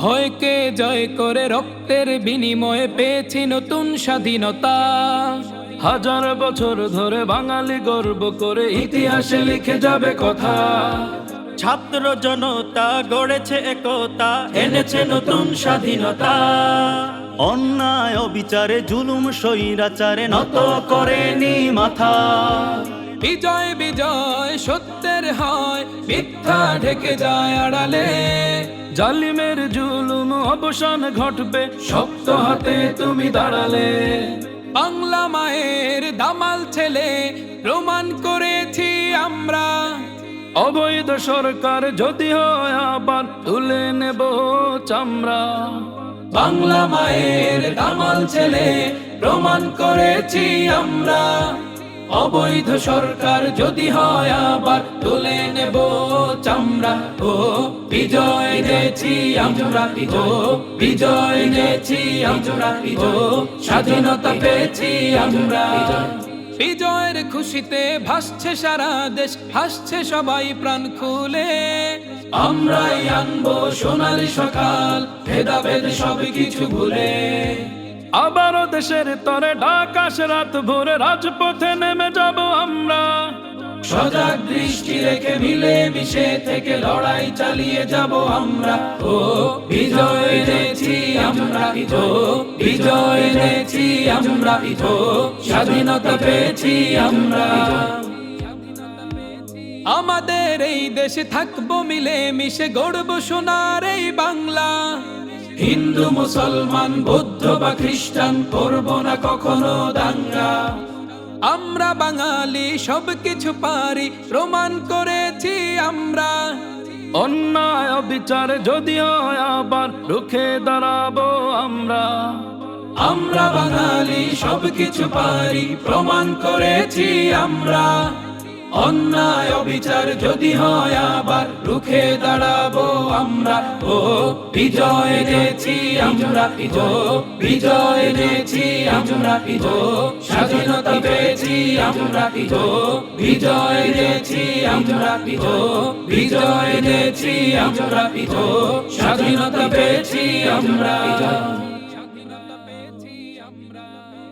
ভয়কে জয় করে রক্তের বিনিময়ে পেয়েছি নতুন স্বাধীনতা। হাজার বছর ধরে বাঙালি গর্ব করে ইতিহাসে লিখে যাবে কথা। ছাত্র জনতা গড়েছে একতা, এনেছে নতুন স্বাধীনতা। অন্যায় অবিচারে জুলুম, স্বৈরাচারে নত করেনি মাথা। বিজয় বিজয়, সত্যের হয়, মিথ্যা ঢেকে যায় আড়ালে। জালিমের জুলুম, অবসান ঘটবে, শক্ত হাতে তুমি দাঁড়ালে। বাংলা মায়ের দামাল ছেলে, প্রমাণ করেছি আমরা। অবৈধ সরকার যদি হয় আবার তুলে নেব চামড়া। বাংলা মায়ের দামাল ছেলে, প্রমাণ করেছি আমরা। অবৈধ সরকার যদি হয় আবার তুলে নেব চামড়া। ও, বিজয় এনেছি আমরা। ও, বিজয় এনেছি আমরা। ও, স্বাধীনতা পেয়েছি আমরা। বিজয়ের খুশিতে ভাসছে সারা দেশ হাসছে সবাই প্রাণ খুলে। আমরাই আনব সোনালি সকাল, ভেদাভেদ সব কিছু ভুলে। আবারও দেশের তরে ঢাকাশ রাত ভোরে রাজপথে নেমে যাব আমরা। সজাগ দৃষ্টি রেখে মিলে মিশে থেকে লড়াই চালিয়ে যাব আমরা। ও বিজয় এনেছি আমরা ও বিজয় এনেছি আমরা ও স্বাধীনতা পেয়েছি আমরা। আমাদের এই দেশে থাকব মিলে মিশে গড়ব সোনার এই বাংলা। হিন্দু, মুসলমান, বৌদ্ধ বা খ্রিস্টান, করব না কখনো দাঙ্গা। আমরা বাঙালি সব কিছু পারি, প্রমাণ করেছি আমরা। অন্যায় অবিচার যদি হয় আবার রুখে দাঁড়াবো আমরা। আমরা বাঙালি সব কিছু পারি, প্রমাণ করেছি আমরা। অন্যায় অবিচার যদি হয় আবার, রুখে দাঁড়াবো আমরা। ও, বিজয় এনেছি আমরা ও বিজয় এনেছি আমরা ও স্বাধীনতা পেয়েছি আমরা ও বিজয় এনেছি আমরা ও বিজয় এনেছি আমরা ও স্বাধীনতা পেয়েছি আমরা